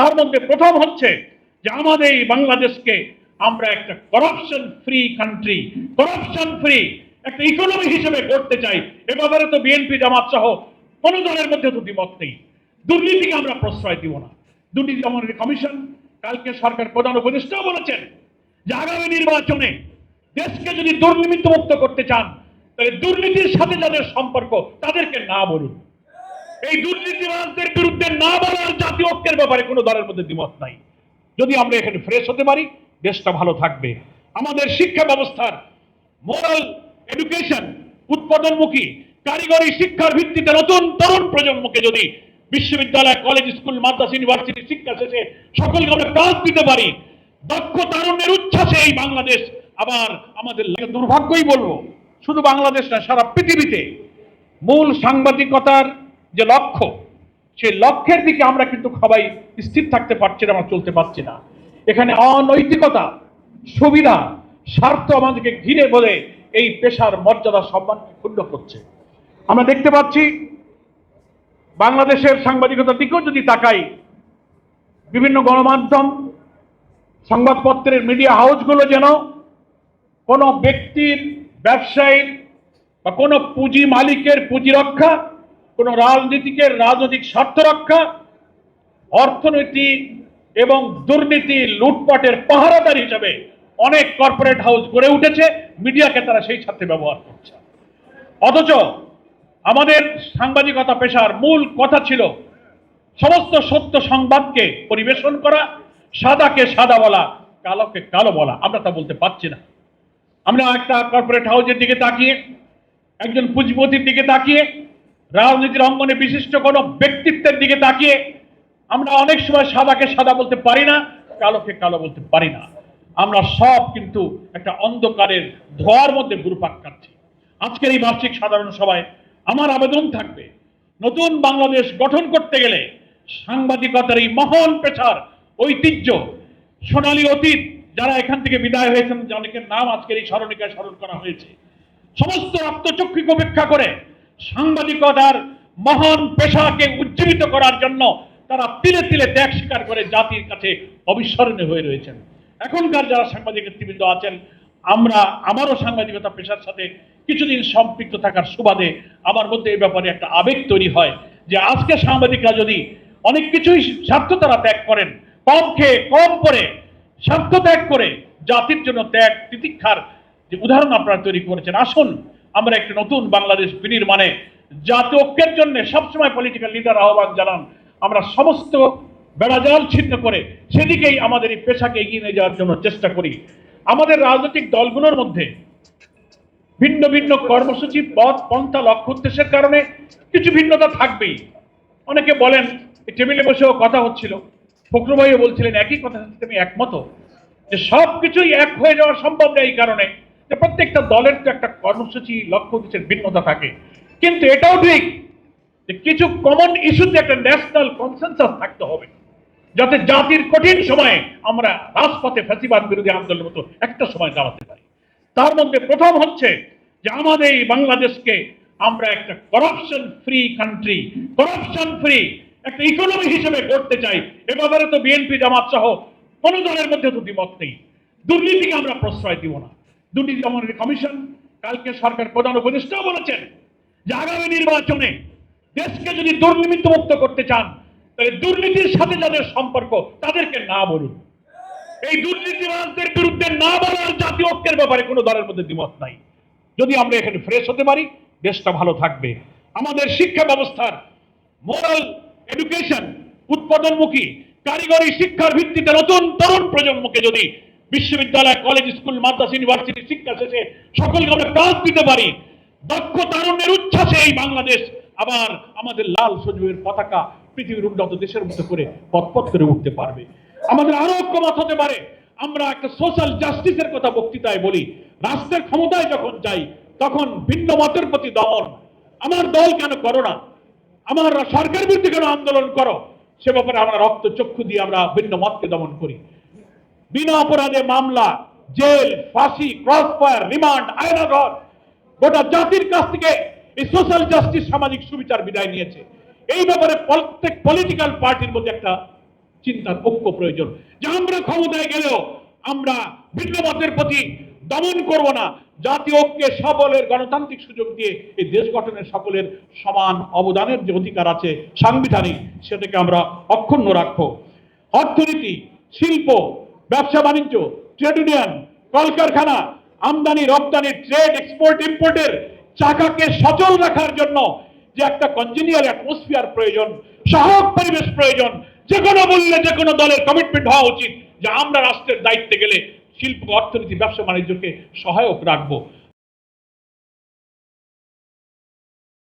তার মধ্যে প্রথম হচ্ছে যে আমাদের এই বাংলাদেশকে আমরা একটা corruption free country corruption free একটা ইকোনমি হিসেবে করতে চাই। এ ব্যাপারে তো বিএনপি জামাত সহ কোন দলের মধ্যে তো দ্বিমত নেই। দুর্নীতিকে আমরা প্রশ্রয় দিব না। দুর্নীতি দমনের কমিশন কালকে সরকার প্রধান উপদেষ্টাও বলেছেন যে আগামী নির্বাচনে দেশকে যদি দুর্নীতি মুক্ত করতে চান, তাহলে দুর্নীতির সাথে যাদের সম্পর্ক, তাদেরকে না বলুন। এই দুর্নীতিবাজদের বিরুদ্ধে না বলার জাতীয় ঐক্যের ব্যাপারে কোনো দলের মধ্যে দ্বিমত নাই। যদি আমরা এখানে ফ্রেশ হতে পারি, দেশটা ভালো থাকবে। আমাদের শিক্ষা ব্যবস্থার মোরাল এডুকেশন উৎপাদনমুখী, কারিগরি শিক্ষার ভিত্তিতে নতুন তরুণ প্রজন্মকে যদি বিশ্ববিদ্যালয় কলেজ স্কুল মাদ্রাসা ইউনিভার্সিটি শিক্ষা শেষে সকলকে আমরা কাজ দিতে পারি, দক্ষ তারুণ্যের উচ্ছ্বাসে এই বাংলাদেশ আবার আমাদের দুর্ভাগ্যই বলব, শুধু বাংলাদেশ না, সারা পৃথিবীতে মূল সাংবাদিকতার যে লক্ষ্য, সেই লক্ষ্যের দিকে আমরা কিন্তু সবাই স্থির থাকতে পারছি না আমরা চলতে পারছি না। এখানে অনৈতিকতা, সুবিধা, স্বার্থ আমাদেরকে ঘিরে বলে এই পেশার মর্যাদা সম্মানকে ক্ষুণ্ণ করছে। আমরা দেখতে পাচ্ছি, বাংলাদেশের সাংবাদিকতার দিকেও যদি তাকাই, বিভিন্ন গণমাধ্যম, সংবাদপত্রের মিডিয়া হাউসগুলো যেন কোনো ব্যক্তির, ব্যবসায়ীর বা কোনো পুঁজি মালিকের পুঁজি রক্ষা কোনো রাজনীতিকের রাজনৈতিক স্বার্থ রক্ষা, অর্থনীতি এবং দুর্নীতি লুটপাটের পাহারাদার হিসাবে অনেক কর্পোরেট হাউস গড়ে উঠেছে, মিডিয়াকে তারা সেই সাথে ব্যবহার করছে। অথচ আমাদের সাংবাদিকতা পেশার মূল কথা ছিল সমস্ত সত্য সংবাদকে পরিবেশন করা, সাদাকে সাদা বলা, কালোকে কালো বলা। আমরা তা বলতে পারছি না। আমরা একটা কর্পোরেট হাউসের দিকে তাকিয়ে, একজন পুঁজিপতির দিকে তাকিয়ে রাজনীতির অঙ্গনে বিশিষ্ট কোনো ব্যক্তিত্বের দিকে তাকিয়ে আমরা অনেক সময় সাদাকে সাদা বলতে পারি না, কালোকে কালো বলতে পারি না। আমরা সব কিন্তু একটা অন্ধকারের ধোয়ার মধ্যে গুরুপাক কাটছি আজকের এই বার্ষিক সাধারণ সভায় আমার আবেদন থাকবে, নতুন বাংলাদেশ গঠন করতে গেলে সাংবাদিকতার এই মহান পেশার ঐতিহ্য, সোনালী অতীত, যারা এখান থেকে বিদায় হয়েছেন অনেকের নাম আজকের এই স্মরণিকায় স্মরণ করা হয়েছে, সমস্ত আত্মচক্ষুকে উপেক্ষা করে সাংবাদিকতার মহান পেশাকে উজ্জীবিত করার জন্য তারা তিলে তিলে ত্যাগ স্বীকার করে জাতির কাছে অবিস্মরণীয় হয়ে রয়েছেন। এখনকার যারা সাংবাদিক নেতৃবৃন্দ আছেন, আমরা, আমারও সাংবাদিকতা পেশার সাথে কিছুদিন সম্পৃক্ত থাকার সুবাদে আমার মধ্যে এই ব্যাপারে একটা আবেগ তৈরি হয় যে আজকে সাংবাদিকরা যদি অনেক কিছুই স্বার্থ তারা ত্যাগ করেন, কম খেয়ে কম করে স্বার্থ ত্যাগ করে জাতির জন্য ত্যাগ, তিতিক্ষার যে উদাহরণ আপনারা তৈরি করেছেন, আসুন আমরা একটি নতুন বাংলাদেশ বিনির্মাণে জাতীয় ঐক্যের জন্য সবসময় পলিটিক্যাল লিডার আহ্বান জানান। আমরা সমস্ত বেড়াজাল ছিন্ন করে সেদিকেই আমাদের এই পেশাকে এগিয়ে নিয়ে যাওয়ার জন্য চেষ্টা করি। আমাদের রাজনৈতিক দলগুলোর মধ্যে ভিন্ন ভিন্ন কর্মসূচি, পথ, পন্থা লক্ষ্য উদ্দেশ্যের কারণে কিছু ভিন্নতা থাকবেই। অনেকে বলেন টেবিলে বসেও কথা হচ্ছিল। ফখরুভাইও বলছিলেন, একই কথা, আমি একমত। যে সব কিছুই এক হয়ে যাওয়া সম্ভব না এই কারণে। যে প্রত্যেকটা দলের তো একটা কর্মসূচি লক্ষ্য উদ্দেশ্যের ভিন্নতা থাকে। কিন্তু এটাও ঠিক যে কিছু কমন ইস্যুতে একটা ন্যাশনাল কনসেনসাস থাকতে হবে, যাতে জাতির কঠিন সময়ে আমরা রাজপথে ফ্যাসিবাদ বিরোধী আন্দোলনের মতো একটা সময় দাঁড়াতে পারি। তার মধ্যে প্রথম হচ্ছে যে আমাদের এই বাংলাদেশকে আমরা একটা corruption free country corruption free একটা ইকোনমি হিসেবে করতে চাই। এ ব্যাপারে তো বিএনপি জামাত সহ কোন দলের মধ্যে তো দ্বিমত নেই। দুর্নীতিকে আমরা প্রশ্রয় দিব না। দুর্নীতি দমনের কমিশন, কালকে সরকার প্রধান উপদেষ্টাও বলেছেন যে আগামী নির্বাচনে দেশকে যদি দুর্নীতি মুক্ত করতে চান, তাহলে দুর্নীতির সাথে যাদের সম্পর্ক, তাদেরকে না বলুন। এই দুর্নীতিবাজদের বিরুদ্ধে না বলার জাতীয় ঐক্যের ব্যাপারে কোনো দলের মধ্যে দ্বিমত নাই। যদি আমরা এখানে ফ্রেশ হতে পারি, দেশটা ভালো থাকবে। আমাদের শিক্ষা ব্যবস্থার মোরাল এডুকেশন উৎপাদনমুখী, কারিগরি শিক্ষার ভিত্তিতে নতুন তরুণ প্রজন্মকে যদি বিশ্ববিদ্যালয় কলেজ স্কুল মাদ্রাসা ইউনিভার্সিটি শিক্ষা শেষে সকলকে আমরা কাজ দিতে পারি। দক্ষ, তারুণ্যের উচ্ছ্বাসে এই বাংলাদেশ আবার আমাদের লাল সজীবের পতাকা পৃথিবীর উন্নত দেশের মতো করে পথপথ করে উঠতে পারবে। আমাদের আরও ঐক্যমত হতে পারে। আমরা একটা সোশ্যাল জাস্টিসের কথা বক্তৃতায় বলি। রাষ্ট্রের ক্ষমতায় যখন যাই, তখন ভিন্ন মতের প্রতি দমন। আমার দল কেন করো না? আমার সরকার বিরুদ্ধে কেন আন্দোলন করো? সে ব্যাপারে আমরা রক্ত চক্ষু দিয়ে আমরা ভিন্ন মতকে দমন করি। বিনা অপরাধে মামলা, জেল, ফাঁসি ক্রস ফায়ার রিমান্ড আয়নাঘর গোটা জাতির কাছ থেকে এই সোশ্যাল জাস্টিস সামাজিক সুবিচার বিদায় নিয়েছে। এই ব্যাপারে প্রত্যেক পলিটিক্যাল পার্টির মধ্যে একটা চিন্তার ঐক্য প্রয়োজন। যে আমরা ক্ষমতায় গেলেও আমরা ভিন্ন মতের প্রতি দমন করব না। জাতীয় ঐক্যে সকলের গণতান্ত্রিক সুযোগ দিয়ে এই দেশ গঠনের সকলের সমান অবদানের যে অধিকার আছে সাংবিধানিক, সেটাকে আমরা অক্ষুণ্ণ রাখব। অর্থনীতি, শিল্প ব্যবসা বাণিজ্য, ট্রেড ইউনিয়ন, কলকারখানা, আমদানি, রপ্তানি, ট্রেড, এক্সপোর্ট, ইম্পোর্টের চাকাকে সচল রাখার জন্য যে একটা কনজিনিয়ার অ্যাটমসফিয়ার প্রয়োজন, সহায়ক পরিবেশ প্রয়োজন, যে কোনো মূল্যে যে কোনো দলের কমিটমেন্ট হওয়া উচিত যে আমরা রাষ্ট্রের দায়িত্বে গেলে শিল্প, অর্থনীতি, ব্যবসা, বাণিজ্যকে সহায়ক রাখব।